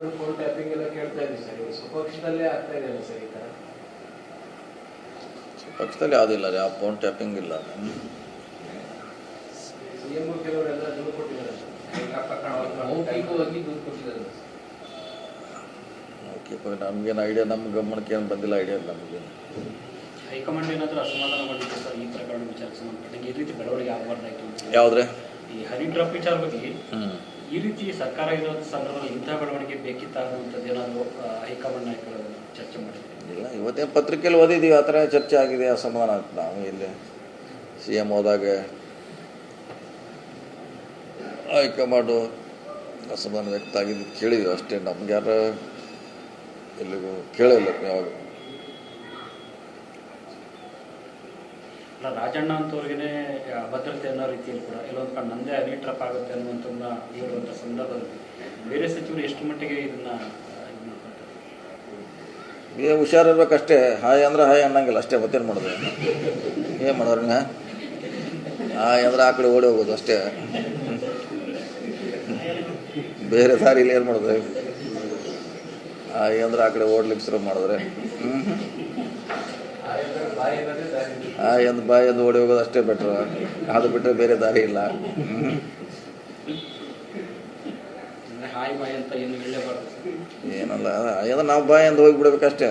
Phone tapping ಎಲ್ಲ ಕೇಳ್ತಾ ಇದ್ದೀವಿ ಸರ್. ಸ್ವಪಕ್ಷದಲ್ಲೇ ಆಗ್ತಾ ಇದೆ ಸರ್ ಈ ಥರ ಪಕ್ಷದಲ್ಲಿ ಯಾವುದಿಲ್ಲ ರೀ ಆ ಫೋನ್ ಟ್ಯಾಪಿಂಗ್ ಇಲ್ಲ. ಸಿ ಎಂ ಕೆಲವರೆಲ್ಲ ದುಡ್ಡು ಕೊಟ್ಟಿದ್ದಾರೆ ನಮಗೇನು ಐಡಿಯಾ ನಮ್ಮ ಗಮನಕ್ಕೆ ಏನು ಬಂದಿಲ್ಲ ಐಡಿಯಾ ನಮಗೆ. ಹೈಕಮಾಂಡ್ ಏನಾದರೂ ಅಸಮಾಧಾನ ಮಾಡಿದ್ರು ಸರ್? ಈ ಪ್ರಕರಣ ವಿಚಾರಿಸಿ ನಮ್ಮ ಈ ರೀತಿ ಬೆಳವಣಿಗೆ ಆಗಬಾರ್ದಾಯ್ತು ಯಾವ್ದ್ರೆ? ಈ ಹನಿ ಡ್ರಾಪ್ ವಿಚಾರ ಬಗ್ಗೆ ಈ ರೀತಿ ಸರ್ಕಾರ ಇರೋ ಸಂದರ್ಭದಲ್ಲಿ ಇಂಥ ಬೆಳವಣಿಗೆ ಬೇಕಿತ್ತ ಅನ್ನುವಂಥದ್ದು ಏನಾದರೂ ಹೈಕಮಾಂಡ್ ನಾಯಕರು ಚರ್ಚೆ ಮಾಡಿದ್ದೀವಿ ಇಲ್ಲ, ಇವತ್ತೇ ಪತ್ರಿಕೆಯಲ್ಲಿ ಓದಿದ್ದೀವಿ, ಆ ಥರ ಚರ್ಚೆ ಆಗಿದೆ ಅಸಮಾಧಾನ ಆಗ್ತದೆ ನಾವು ಇಲ್ಲಿ ಸಿ ಎಂ ಹೋದಾಗ ಹೈಕಮಾಂಡು ಅಸಮಾನ ವ್ಯಕ್ತ ಆಗಿದ್ದು ಕೇಳಿದ್ವಿ ಅಷ್ಟೇ. ನಮ್ಗೆ ಯಾರು ಎಲ್ಲಿಗೂ ಕೇಳಿಲ್ಲ ಯಾವಾಗ ಅಲ್ಲ, ರಾಜಣ್ಣ ಅಂತವ್ರಿಗೆ ಭದ್ರತೆ ಅನ್ನೋ ರೀತಿಯಲ್ಲಿ ಕೂಡ ಎಲ್ಲೊಂದು ಕಡೆ ನಂದೇ ಅಲ್ಲಿ ಟ್ರಪ್ ಆಗುತ್ತೆ ಅನ್ನುವಂಥದ್ದನ್ನ ಹೇಳುವಂಥ ಸಂದರ್ಭದಲ್ಲಿ ಬೇರೆ ಸಚಿವರು ಎಷ್ಟು ಮಟ್ಟಿಗೆ ಇದನ್ನ ಏ ಹುಷಾರಿರ್ಬೇಕಷ್ಟೇ. ಹಾಯ್ ಅಂದ್ರೆ ಹಾಯ್ ಅನ್ನಂಗಿಲ್ಲ, ಅಷ್ಟೇ ಮತ್ತೇನು ಮಾಡೋದು? ಏನು ಮಾಡೋರು ಹಿಂಗೆ ಹಾಯ್ ಅಂದ್ರೆ ಆ ಕಡೆ ಓಡಿ ಹೋಗೋದು ಅಷ್ಟೇ. ಬೇರೆ ದಾರಿಲಿ ಏನು ಮಾಡೋದು? ಹಾಯ್ ಅಂದ್ರೆ ಆ ಕಡೆ ಓಡ್ಲಿಕ್ಕೆ ಶುರು ಮಾಡಿದ್ರೆ. ಹ್ಮ್. ಬಾಯಿ ಎಂದು ದಾರಿ ಹಾಯ್ ಅಂದ್ ಬಾಯ್ ಓಡಿ ಹೋಗೋದು ಅಷ್ಟೇ ಬೆಟ್ರು ಅದು ಬಿಟ್ಟರೆ ಬೇರೆ ದಾರಿ ಇಲ್ಲ. ಹಾಯ್ ಬಾಯ್ ಅಂತ ಏನು ಹೇಳಲೇಬಾರ್ದು ಏನಲ್ಲ ಏನೋ ನಾವು ಬಾಯ್ ಎಂದು ಹೋಗಿಬಿಡ್ಬೇಕಷ್ಟೇ.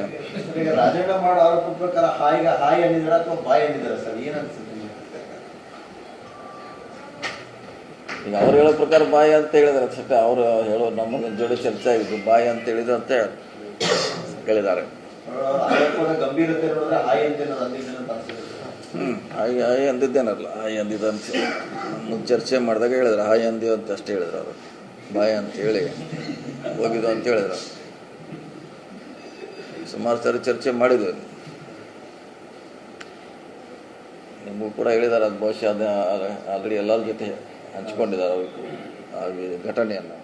ಈಗ ರಾಜಣ್ಣ ಮಾಡೋ ಆರೋಪ ಪ್ರಕಾರ ಹಾಯಿಗ ಹಾಯಿ ಅಂದಿದಾರ ಅಥವಾ ಬಾಯಿ ಅಂದಿದಾರ ಸರ್? ಏನ್ ಅನ್ಸುತ್ತೆ ನಿಮ್ಗೆ? ಈಗ ಅವ್ರು ಹೇಳೋ ಪ್ರಕಾರ ಬಾಯಿ ಅಂತ ಹೇಳಿದಾರೆ. ಅಷ್ಟೇ ಅವರು ಹೇಳೋ ನಮ್ಮ ಜೋಡಿ ಚರ್ಚೆ ಆಗಿದ್ದು ಬಾಯಿ ಅಂತ ಹೇಳಿದ್ರು ಅಂತ ಹೇಳಿದ್ದಾರೆ ಹಾಯಿ ಹಾಯ್ ಅಂದಿದ್ದೇನಲ್ಲ ಹಾಯ್ ಅಂದಿದ್ದ ಅಂತ ಚರ್ಚೆ ಮಾಡಿದಾಗ ಹೇಳಿದ್ರು ಹಾಯ್ ಅಂದಿವ್ ಅಂತ ಅಷ್ಟೇ ಹೇಳಿದ್ರು ಅವರು. ಬಾಯ್ ಅಂತ ಹೇಳಿ, ಹೋಗಿದ್ದು ಅಂತ ಹೇಳಿದ್ರು ಸುಮಾರು ಸರಿ ಚರ್ಚೆ ಮಾಡಿದ್ವಿ. ನಿಮಗೂ ಕೂಡ ಹೇಳಿದ್ದಾರೆ ಅದು ಬಹುಶಃ ಅದು ಆಲ್ರೆಡಿ ಎಲ್ಲರ ಜೊತೆ ಹಂಚ್ಕೊಂಡಿದ್ದಾರೆ ಆ ಘಟನೆಯನ್ನು.